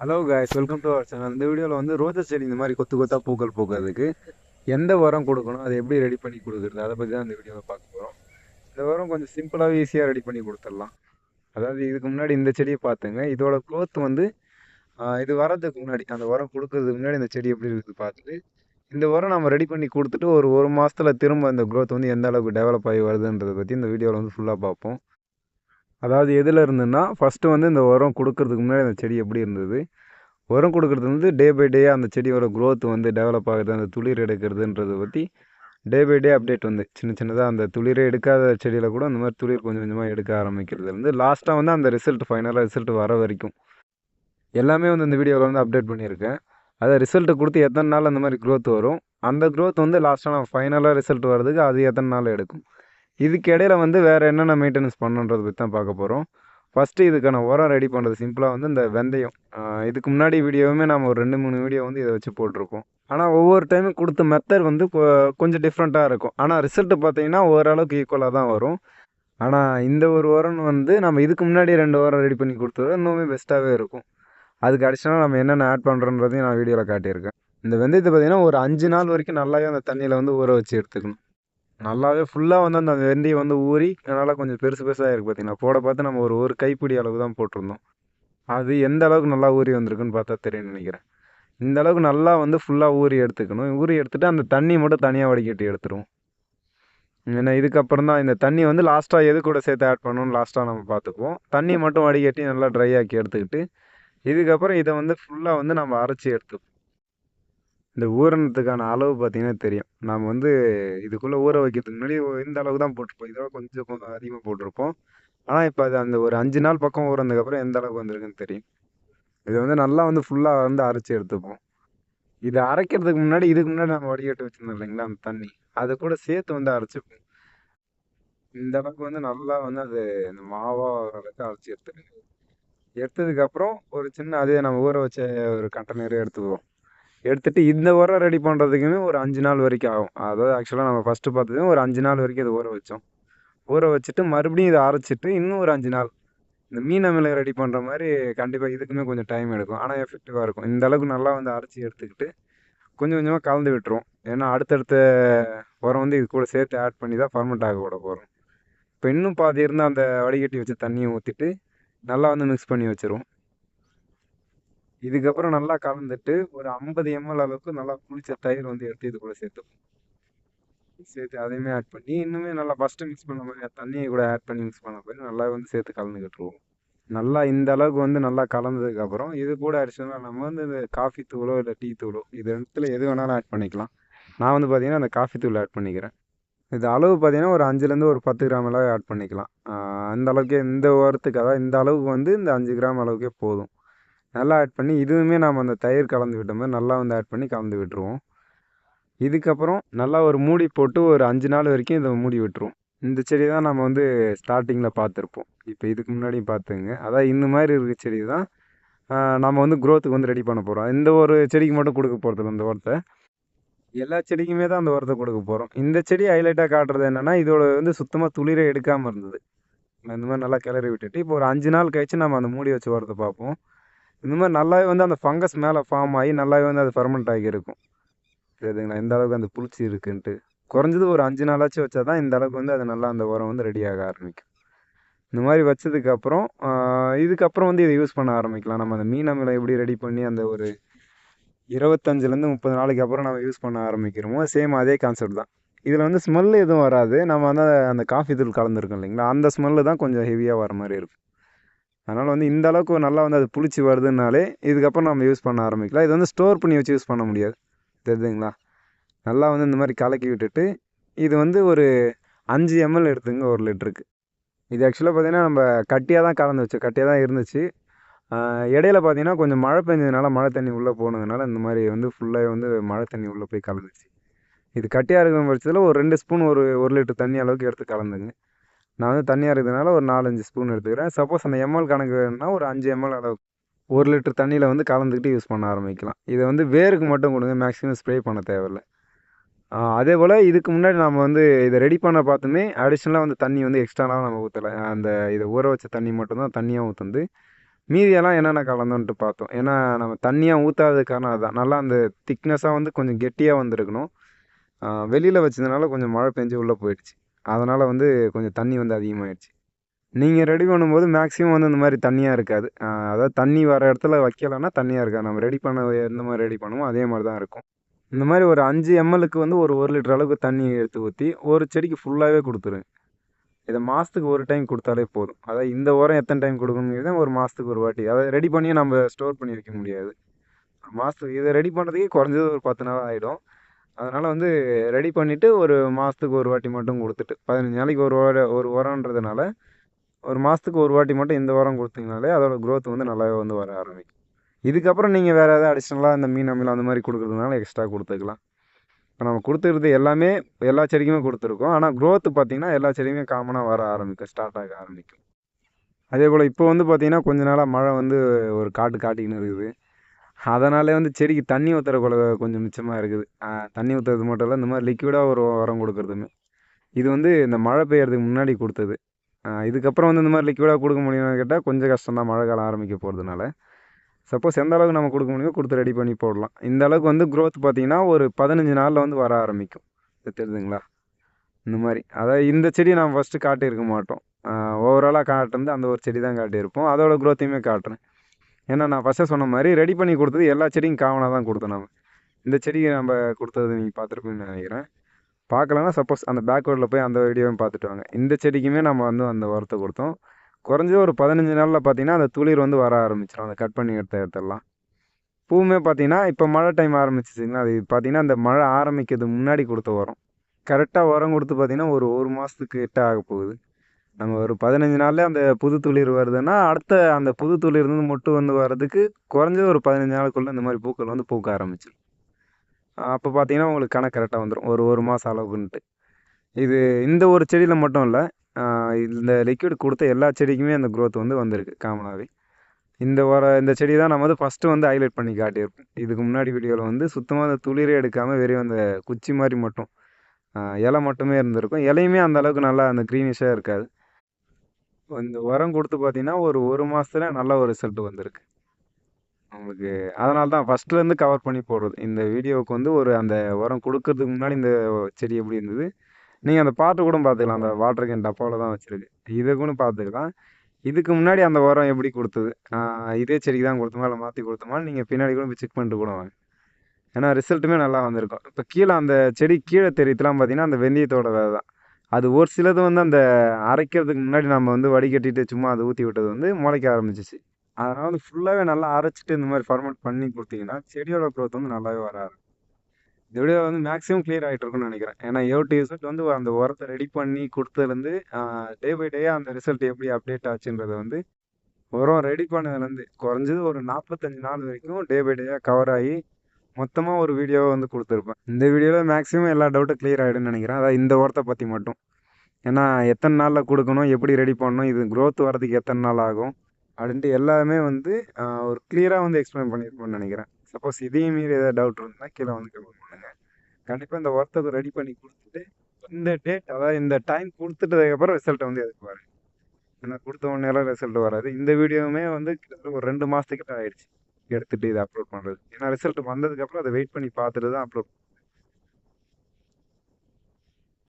Hello guys welcome to our channel இந்த வீடியோவில் வந்து ரோஜா செடி இந்த மாதிரி கொத்து கொத்தா பூக்கள் பூக்கிறதுக்கு எந்த உரம் கொடுக்கணும் அதை எப்படி ரெடி பண்ணி கொடுக்குறது அதை பற்றி தான் இந்த வீடியோவில் பார்க்க போகிறோம் இந்த உரம் கொஞ்சம் சிம்பிளாக ஈஸியாக ரெடி பண்ணி கொடுத்துடலாம். அதாவது இதுக்கு முன்னாடி இந்த செடியை பார்த்துங்க. இதோட க்ளோத் வந்து இது வரதுக்கு முன்னாடி அந்த உரம் கொடுக்கறதுக்கு முன்னாடி இந்த செடி எப்படி இருக்குது பார்த்துட்டு இந்த உரம் நம்ம ரெடி பண்ணி கொடுத்துட்டு ஒரு ஒரு மாதத்தில் திரும்ப அந்த growth வந்து எந்த அளவுக்கு டெவலப் ஆகி வருதுன்றதை பற்றி இந்த வீடியோவில் வந்து ஃபுல்லாக பார்ப்போம். அதாவது எதில் இருந்துன்னா ஃபஸ்ட்டு வந்து இந்த உரம் கொடுக்கறதுக்கு முன்னாடி அந்த செடி எப்படி இருந்தது? உரம் கொடுக்கறது வந்து டே பை டே அந்த செடியோட க்ரோத் வந்து டெவலப் ஆகுது. அந்த துளிர் எடுக்கிறதுன்றதை பற்றி டே பை டே அப்டேட் வந்து சின்ன சின்னதாக அந்த துளிரே எடுக்காத செடியில் கூட அந்த மாதிரி துளிர் கொஞ்சம் கொஞ்சமாக எடுக்க ஆரம்பிக்கிறதுலேருந்து லாஸ்ட்டாக வந்து அந்த ரிசல்ட் ஃபைனலாக ரிசல்ட் வர வரைக்கும். எல்லாமே வந்து இந்த வீடியோவில் வந்து அப்டேட் பண்ணியிருக்கேன். அதை ரிசல்ட்டு கொடுத்து எத்தனை நாள் அந்த மாதிரி க்ரோத் வரும்? அந்த க்ரோத் வந்து லாஸ்ட்டாக நான் ஃபைனலாக ரிசல்ட் வர்றதுக்கு அது எத்தனை நாள் எடுக்கும்? இதுக்கு இடையில வந்து வேறு என்னென்ன மெயின்டெனன்ஸ் பண்ணுன்றதை பற்றி தான் பார்க்க போகிறோம் ஃபஸ்ட்டு இதுக்கான உரம் ரெடி பண்ணுறது சிம்பிளாக வந்து இந்த வெந்தயம். இதுக்கு முன்னாடி வீடியோவுமே நம்ம ஒரு ரெண்டு மூணு வீடியோ வந்து இதை வச்சு போட்டிருக்கோம். ஆனால் ஒவ்வொரு டைமும் கொடுத்த மெத்தட் வந்து கொஞ்சம் டிஃப்ரெண்ட்டாக இருக்கும். ஆனால் ரிசல்ட்டு பார்த்தீங்கன்னா ஓரளவுக்கு ஈக்குவலாக தான் வரும். ஆனால் இந்த ஒரு உரம் வந்து நம்ம இதுக்கு முன்னாடி ரெண்டு உரம் ரெடி பண்ணி கொடுத்தது இன்னுமே பெஸ்ட்டாகவே இருக்கும். அதுக்கு அடிஷனலாக நம்ம என்னென்ன ஆட் பண்ணுறோன்றதையும் நான் வீடியோவில் காட்டியிருக்கேன். இந்த வெந்தயத்தை பார்த்தீங்கன்னா ஒரு அஞ்சு நாள் வரைக்கும் நல்லாவே அந்த தண்ணியில் வந்து ஊற வச்சு எடுத்துக்கணும். நல்லாவே ஃபுல்லாக வந்து அந்த வெந்தயம் வந்து ஊறி நல்லா கொஞ்சம் பெருசு பெருசாக இருக்குது பார்த்தீங்கன்னா போட பார்த்து நம்ம ஒரு ஒரு கைப்பிடி அளவு தான் போட்டிருந்தோம். அது எந்த அளவுக்கு நல்லா ஊறி வந்திருக்குன்னு பார்த்தா தெரியும் நினைக்கிறேன். இந்த அளவுக்கு நல்லா வந்து ஃபுல்லாக ஊறி எடுத்துக்கணும். ஊறி எடுத்துகிட்டு அந்த தண்ணி மட்டும் தனியாக வடிகட்டி எடுத்துருவோம். ஏன்னா இதுக்கப்புறம் தான் இந்த தண்ணி வந்து லாஸ்ட்டாக எது கூட சேர்த்து ஆட் பண்ணணும்னு லாஸ்ட்டாக நம்ம பார்த்துக்குவோம். தண்ணி மட்டும் வடிகட்டி நல்லா ட்ரை ஆக்கி எடுத்துக்கிட்டு இதுக்கப்புறம் இதை வந்து ஃபுல்லாக வந்து நம்ம அரைச்சி எடுத்துப்போம். இந்த ஊறினத்துக்கான அளவு பார்த்தீங்கன்னா தெரியும். நம்ம வந்து இதுக்குள்ளே ஊற வைக்கிறதுக்கு முன்னாடி இந்த அளவுக்கு தான் போட்டிருப்போம். இதோட கொஞ்சம் கொஞ்சம் அதிகமாக போட்டிருப்போம். ஆனால் இப்போ அது அந்த ஒரு அஞ்சு நாள் பக்கம் ஊறினதுக்கப்புறம் எந்த அளவுக்கு வந்திருக்குன்னு தெரியும். இது வந்து நல்லா வந்து ஃபுல்லாக வந்து அரைச்சி எடுத்துப்போம். இதை அரைக்கிறதுக்கு முன்னாடி இதுக்கு முன்னாடி நம்ம வடிகட்டி வச்சுருந்தோம் இல்லைங்களா அந்த தண்ணி. அதை கூட சேர்த்து வந்து அரைச்சிப்போம். இந்த அளவுக்கு வந்து நல்லா வந்து அது இந்த மாவாக அளவுக்கு அரைச்சி எடுத்துருங்க எடுத்ததுக்கப்புறம் ஒரு சின்ன அதே நம்ம ஊற வச்ச ஒரு கண்டெய்னரே எடுத்துக்குவோம். எடுத்துகிட்டு இந்த உரம் ரெடி பண்ணுறதுக்குமே ஒரு அஞ்சு நாள் வரைக்கும் ஆகும். அதாவது ஆக்சுவலாக நம்ம ஃபஸ்ட்டு பார்த்தது ஒரு அஞ்சு நாள் வரைக்கும் இது ஊற வச்சோம். ஊற வச்சுட்டு மறுபடியும் இதை அரைச்சிட்டு இன்னும் ஒரு அஞ்சு நாள். இந்த மீன் அமிலை ரெடி பண்ணுற மாதிரி கண்டிப்பாக இதுக்குமே கொஞ்சம் டைம் எடுக்கும். ஆனால் எஃபெக்டிவாக இருக்கும். இந்த அளவுக்கு நல்லா வந்து அரைச்சி எடுத்துக்கிட்டு கொஞ்சம் கொஞ்சமாக கலந்து விட்டுருவோம். ஏன்னா அடுத்தடுத்த உரம் வந்து இது கூட சேர்த்து ஆட் பண்ணி தான் ஃபர்மெண்ட் ஆக விட போகிறோம் இப்போ இன்னும் பாதி இருந்தால் அந்த வடிகட்டி வச்சு தண்ணியை ஊற்றிட்டு நல்லா வந்து மிக்ஸ் பண்ணி வச்சிருவோம். இதுக்கப்புறம் நல்லா கலந்துட்டு ஒரு ஐம்பது எம்எல் அளவுக்கு நல்லா புளிச்ச தயிர் வந்து எடுத்து இது கூட சேர்த்துப்போம். சேர்த்து அதையுமே ஆட் பண்ணி இன்னுமே நல்லா ஃபஸ்ட்டு மிக்ஸ் பண்ண மாதிரி தண்ணியை கூட ஆட் பண்ணி மிக்ஸ் பண்ண மாதிரி நல்லா வந்து சேர்த்து கலந்துக்கிட்டுருவோம். நல்லா இந்த அளவுக்கு வந்து நல்லா கலந்ததுக்கப்புறம் இது கூட அடிச்சோம்னா நம்ம வந்து இந்த காஃபி தூளோ இல்லை டீ தூளோ இது இடத்துல எது வேணாலும் ஆட் பண்ணிக்கலாம். நான் வந்து பார்த்தீங்கன்னா அந்த காஃபி தூள் ஆட் பண்ணிக்கிறேன். இது அளவு பார்த்தீங்கன்னா ஒரு அஞ்சுலேருந்து ஒரு பத்து கிராம் அளவு ஆட் பண்ணிக்கலாம். அந்த அளவுக்கு இந்த உரத்துக்கு அதாவது இந்த அளவுக்கு வந்து இந்த அஞ்சு கிராம் அளவுக்கே போதும். நல்லா ஆட் பண்ணி இதுவுமே நாம் அந்த தயிர் கலந்து விட்ட மாதிரி நல்லா வந்து ஆட் பண்ணி கலந்து விட்டுருவோம். இதுக்கப்புறம் நல்லா ஒரு மூடி போட்டு ஒரு அஞ்சு நாள் வரைக்கும் இதை மூடி விட்டுருவோம். இந்த செடி தான் நம்ம வந்து ஸ்டார்டிங்கில் பார்த்துருப்போம். இப்போ இதுக்கு முன்னாடியும் பார்த்துங்க. அதான் இந்த மாதிரி இருக்க செடி தான் நம்ம வந்து க்ரோத்துக்கு வந்து ரெடி பண்ண போகிறோம் இந்த ஒரு செடிக்கு மட்டும் கொடுக்க போகிறதில்ல இந்த உரத்தை எல்லா செடிக்குமே தான் அந்த உரத்தை கொடுக்க போகிறோம் இந்த செடி ஹைலைட்டாக காட்டுறது என்னென்னா இதோட வந்து சுத்தமாக துளிரை எடுக்காமல் இருந்தது. இந்த மாதிரி நல்லா கிளறி விட்டுட்டு இப்போ ஒரு அஞ்சு நாள் கழித்து நம்ம அந்த மூடி வச்சு உரத்தை பார்ப்போம். இந்த மாதிரி நல்லாவே வந்து அந்த ஃபங்கஸ் மேலே ஃபார்ம் ஆகி நல்லாவே வந்து அது ஃபர்மெண்ட் ஆகி இருக்கும். சரிங்களா? இந்த அளவுக்கு அந்த புளிச்சி இருக்குன்ட்டு. குறைஞ்சது ஒரு அஞ்சு நாளாச்சும் வச்சா தான் இந்த அளவுக்கு வந்து அது நல்லா அந்த உரம் வந்து ரெடி ஆக ஆரம்பிக்கும். இந்த மாதிரி வச்சதுக்கப்புறம் இதுக்கப்புறம் வந்து இதை யூஸ் பண்ண ஆரம்பிக்கலாம். நம்ம அந்த மீன் அமிலம் எப்படி ரெடி பண்ணி அந்த ஒரு இருபத்தஞ்சிலேருந்து முப்பது நாளைக்கு அப்புறம் நம்ம யூஸ் பண்ண ஆரம்பிக்கிறோமோ சேம் அதே கான்செப்ட் தான். இதில் வந்து ஸ்மெல் எதுவும் வராது. நம்ம வந்து அந்த காஃபி தூள் கலந்துருக்கோம் இல்லைங்களா? அந்த ஸ்மெல்லு தான் கொஞ்சம் ஹெவியாக வர மாதிரி இருக்கும். அதனால் வந்து இந்த அளவுக்கு நல்லா வந்து அது புளிச்சு வருதுனாலே இதுக்கப்புறம் நம்ம யூஸ் பண்ண ஆரம்பிக்கலாம். இது வந்து ஸ்டோர் பண்ணி வச்சு யூஸ் பண்ண முடியாது. தெரியுதுங்களா? நல்லா வந்து இந்த மாதிரி கலக்கி விட்டுட்டு இது வந்து ஒரு அஞ்சு எம்எல் எடுத்துங்க ஒரு லிட்டருக்கு. இது ஆக்சுவலாக பார்த்தீங்கன்னா நம்ம கட்டியாக தான் கலந்து வச்சோம். கட்டியாக தான் இருந்துச்சு. இடையில பார்த்தீங்கன்னா கொஞ்சம் மழை பெஞ்சதுனால மழை தண்ணி உள்ளே போனதுனால இந்த மாதிரி வந்து ஃபுல்லாக வந்து மழை தண்ணி உள்ளே போய் கலந்துச்சு இது கட்டியாக இருக்கிற பட்சத்தில் ஒரு ரெண்டு ஸ்பூன் ஒரு ஒரு லிட்டர் தண்ணி அளவுக்கு எடுத்து கலந்துங்க. நான் வந்து தண்ணியாக இருக்கிறதுனால ஒரு நாலஞ்சு ஸ்பூன் எடுத்துக்கிறேன். சப்போஸ் அந்த எம்எல் கணக்கு வேணும்னா ஒரு அஞ்சு எம்எல் அளவு ஒரு லிட்டர் தண்ணியில் வந்து கலந்துக்கிட்டு யூஸ் பண்ண ஆரம்பிக்கலாம். இதை வந்து வேருக்கு மட்டும் கொடுங்க மேக்ஸிமம் ஸ்ப்ரே பண்ண தேவையில்ல. அதே போல் இதுக்கு முன்னாடி நம்ம வந்து இதை ரெடி பண்ண பார்த்துமே அடிஷ்னலாக வந்து தண்ணி வந்து எக்ஸ்ட்ராலாம் நம்ம ஊற்றலை அந்த இதை ஊற வச்ச தண்ணி மட்டும்தான் தண்ணியாக ஊற்றுந்து மீதியெல்லாம் என்னென்ன கலந்தோன்ட்டு பார்த்தோம். ஏன்னா நம்ம தண்ணியாக ஊற்றாதது காரணம் அதுதான் நல்லா அந்த திக்னஸாக வந்து கொஞ்சம் கெட்டியாக வந்திருக்கணும். வெளியில் வச்சதுனால கொஞ்சம் மழை பெஞ்சு உள்ளே போயிடுச்சு. அதனால் வந்து கொஞ்சம் தண்ணி வந்து அதிகமாகிடுச்சு நீங்கள் ரெடி பண்ணும்போது மேக்ஸிமம் வந்து இந்த மாதிரி தண்ணியாக இருக்காது. அதாவது தண்ணி வர இடத்துல வைக்கலைன்னா தண்ணியாக இருக்காது. நம்ம ரெடி பண்ண எந்த மாதிரி ரெடி பண்ணுமோ அதே மாதிரி தான் இருக்கும். இந்த மாதிரி ஒரு அஞ்சு எம்எல்க்கு வந்து ஒரு ஒரு லிட்டர் அளவுக்கு தண்ணி எடுத்து ஊற்றி ஒரு செடிக்கு ஃபுல்லாகவே கொடுத்துருங்க இதை மாதத்துக்கு ஒரு டைம் கொடுத்தாலே போதும். அதாவது இந்த உரம் எத்தனை டைம் கொடுக்கணுங்கிறது ஒரு மாதத்துக்கு ஒரு வாட்டி. அதை ரெடி பண்ணியே நம்ம ஸ்டோர் பண்ணி வைக்க முடியாது. மாதத்துக்கு இதை ரெடி பண்ணுறதுக்கே குறைஞ்சது ஒரு பத்து நாள் ஆகிடும் அதனால் வந்து ரெடி பண்ணிவிட்டு ஒரு மாதத்துக்கு ஒரு வாட்டி மட்டும் கொடுத்துட்டு பதினஞ்சு நாளைக்கு ஒரு வாரம் ஒரு உரம்ன்றதுனால ஒரு மாதத்துக்கு ஒரு வாட்டி மட்டும் இந்த உரம் கொடுத்தீங்கனாலே அதோட க்ரோத் வந்து நல்லாவே வந்து வர ஆரம்பிக்கும். இதுக்கப்புறம் நீங்கள் வேறு எதாவது அடிஷ்னலாக இந்த மீன் அமிலம் அந்த மாதிரி கொடுக்குறதுனால எக்ஸ்ட்ரா கொடுத்துக்கலாம். இப்போ நம்ம கொடுத்துருது எல்லாமே எல்லா செடிக்குமே கொடுத்துருக்கோம். ஆனால் க்ரோத் பார்த்திங்கன்னா எல்லா செடியுமே காமனாக வர ஆரம்பிக்கும் ஸ்டார்ட் ஆக ஆரம்பிக்கும். அதே போல் இப்போ வந்து பார்த்திங்கன்னா கொஞ்ச நாளாக மழை வந்து ஒரு காட்டு காட்டிக்கின்னு இருக்குது. அதனாலே வந்து செடிக்கு தண்ணி ஊற்றுற கொலை கொஞ்சம் மிச்சமாக இருக்குது. தண்ணி ஊற்றுறது மட்டும் இல்லை இந்த மாதிரி லிக்விடாக ஒரு உரம் கொடுக்குறதுமே. இது வந்து இந்த மழை பெய்யறதுக்கு முன்னாடி கொடுத்தது. இதுக்கப்புறம் வந்து இந்த மாதிரி லிக்விடாக கொடுக்க முடியுமான்னு கேட்டால் கொஞ்சம் கஷ்டம் தான். மழை காலம் ஆரம்பிக்க போகிறதுனால சப்போஸ் எந்த அளவுக்கு நம்ம கொடுக்க முடியுமோ கொடுத்து ரெடி பண்ணி போடலாம். இந்த அளவுக்கு வந்து க்ரோத் பார்த்திங்கன்னா ஒரு பதினஞ்சு நாளில் வந்து வர ஆரம்பிக்கும். இது தெரியுதுங்களா இந்த மாதிரி. அதாவது இந்த செடியை நான் ஃபஸ்ட்டு காட்டியிருக்க மாட்டோம். ஓவராலாக காட்டுறது அந்த ஒரு செடி தான் காட்டியிருப்போம். அதோட க்ரோத்தையுமே காட்டுறேன். ஏன்னா நான் ஃபஸ்ட்டே சொன்ன மாதிரி ரெடி பண்ணி கொடுத்தது எல்லா செடியும் காமனாக தான் கொடுத்தோம் நம்ம இந்த செடியை நம்ம கொடுத்தது நீங்கள் பார்த்துருப்பீங்கன்னு நினைக்கிறேன். பார்க்கலன்னா சப்போஸ் அந்த பேக்வேர்டில் போய் அந்த வீடியோவும் பார்த்துட்டு வாங்க. இந்த செடிக்குமே நம்ம வந்து அந்த உரத்தை கொடுத்தோம். குறைஞ்சது ஒரு பதினஞ்சு நாளில் பார்த்தீங்கன்னா அந்த துளிர் வந்து வர ஆரம்பிச்சிடும் அந்த கட் பண்ணி எடுத்த இடத்தெல்லாம். பூவுமே பார்த்தீங்கன்னா இப்போ மழை டைம் ஆரம்பிச்சிச்சிங்களா அது பார்த்தீங்கன்னா அந்த மழை ஆரம்பிக்கிறது முன்னாடி கொடுத்த உரம். கரெக்டாக உரம் கொடுத்து பார்த்தீங்கன்னா ஒரு ஒரு மாதத்துக்கு கிட்ட ஆக போகுது. நம்ம ஒரு பதினஞ்சு நாளில் அந்த புது துளிர் வருதுன்னா அடுத்த அந்த புது துளிர் மொட்டு வந்து வர்றதுக்கு குறைஞ்சது ஒரு பதினஞ்சு நாளுக்குள்ளே இந்த மாதிரி பூக்கள் வந்து பூக்க ஆரம்பிச்சிடும் அப்போ பார்த்தீங்கன்னா உங்களுக்கு கணக்கு கரெக்டாக வந்துடும் ஒரு ஒரு மாதம் அளவுக்குன்ட்டு. இது இந்த ஒரு செடியில் மட்டும் இல்லை இந்த லிக்விட் கொடுத்த எல்லா செடிக்குமே அந்த க்ரோத் வந்து வந்திருக்கு காமனாகவே இந்த வர இந்த செடி தான் நம்ம வந்து ஃபஸ்ட்டு வந்து ஹைலைட் பண்ணி காட்டியிருப்போம். இதுக்கு முன்னாடி வீடியோவில் வந்து சுத்தமாக அந்த துளிரே எடுக்காமல் வெறும் அந்த குச்சி மாதிரி மட்டும் இலை மட்டுமே இருந்திருக்கும். இலையுமே அந்த அளவுக்கு நல்லா அந்த க்ரீனிஷாக இருக்காது. இந்த உரம் கொடுத்து பார்த்தீங்கன்னா ஒரு ஒரு மாதத்துல நல்ல ஒரு ரிசல்ட் வந்திருக்கு. அவங்களுக்கு அதனால தான் ஃபஸ்ட்லேருந்து கவர் பண்ணி போடுறது. இந்த வீடியோவுக்கு வந்து ஒரு அந்த உரம் கொடுக்கறதுக்கு முன்னாடி இந்த செடி எப்படி இருந்தது நீங்கள் அந்த பாட்டு கூட பார்த்துக்கலாம். அந்த வாட்டர் கேன் டப்பாவில் தான் வச்சுருக்கு. இதை கூட பார்த்துக்கலாம். இதுக்கு முன்னாடி அந்த உரம் எப்படி கொடுத்தது? இதே செடிக்கு தான் கொடுத்தோமா? இல்லை மாற்றி கொடுத்தோமா? நீங்கள் பின்னாடி கூட போய் செக் பண்ணிட்டு கூட வாங்க. ஏன்னா ரிசல்ட்டுமே நல்லா வந்திருக்கும். இப்போ கீழே அந்த செடி கீழே தெரியத்துலாம் பார்த்தீங்கன்னா அந்த வெந்தயத்தோட வேலை தான் அது ஒரு சிலது வந்து அந்த அரைக்கிறதுக்கு முன்னாடி நம்ம வந்து வடிகட்டிட்டு சும்மா அதை ஊற்றி விட்டது வந்து முளைக்க ஆரம்பிச்சிச்சு. அதனால் வந்து ஃபுல்லாகவே நல்லா அரைச்சிட்டு இந்த மாதிரி ஃபார்மேட் பண்ணி கொடுத்தீங்கன்னா செடியோட க்ரோத் வந்து நல்லாவே வர ஆரம்பிக்கும் இந்த வீடியோ வந்து மேக்ஸிமம் கிளியர் ஆகிட்டு இருக்கும்னு நினைக்கிறேன். ஏன்னா ஏவட்டி ரிசல்ட் வந்து அந்த உரத்தை ரெடி பண்ணி கொடுத்ததுலேருந்து டே பை டே அந்த ரிசல்ட் எப்படி அப்டேட் ஆச்சுன்றதை வந்து உரம் ரெடி பண்ணதுலேருந்து குறைஞ்சது ஒரு நாற்பத்தஞ்சு நாள் வரைக்கும் டே பை டேயாக கவர் ஆகி மொத்தமாக ஒரு வீடியோவை வந்து கொடுத்துருப்பேன். இந்த வீடியோவில் மேக்ஸிமம் எல்லா டவுட்டும் கிளியர் ஆகிடும்னு நினைக்கிறேன். அதாவது இந்த ஒர்த்தை பற்றி மட்டும். ஏன்னா எத்தனை நாளில் கொடுக்கணும் எப்படி ரெடி பண்ணணும் இது க்ரோத் வரதுக்கு எத்தனை நாள் ஆகும் அப்படின்ட்டு எல்லாமே வந்து ஒரு கிளியராக வந்து எக்ஸ்பிளைன் பண்ணியிருப்போம்னு நினைக்கிறேன். சப்போஸ் இதையும் மீறி ஏதாவது டவுட் இருந்தால் கீழே வந்து கமெண்ட் பண்ணுங்கள் கண்டிப்பாக இந்த ஒர்த்தை ரெடி பண்ணி கொடுத்துட்டு இந்த டேட் அதாவது இந்த டைம் கொடுத்துட்டதுக்கப்புறம் ரிசல்ட்டை வந்து எதுக்கு பாருங்கள் ஏன்னா கொடுத்த உடனேலாம் ரிசல்ட் வராது. இந்த வீடியோவுமே வந்து கிட்டத்தட்ட ஒரு ரெண்டு மாதத்துக்கிட்ட ஆயிடுச்சு. எடுத்துகிட்டு இதை அப்லோட் பண்ணுறது ஏன்னா ரிசல்ட் வந்ததுக்கப்புறம் அதை வெயிட் பண்ணி பார்த்துட்டு தான் அப்லோட்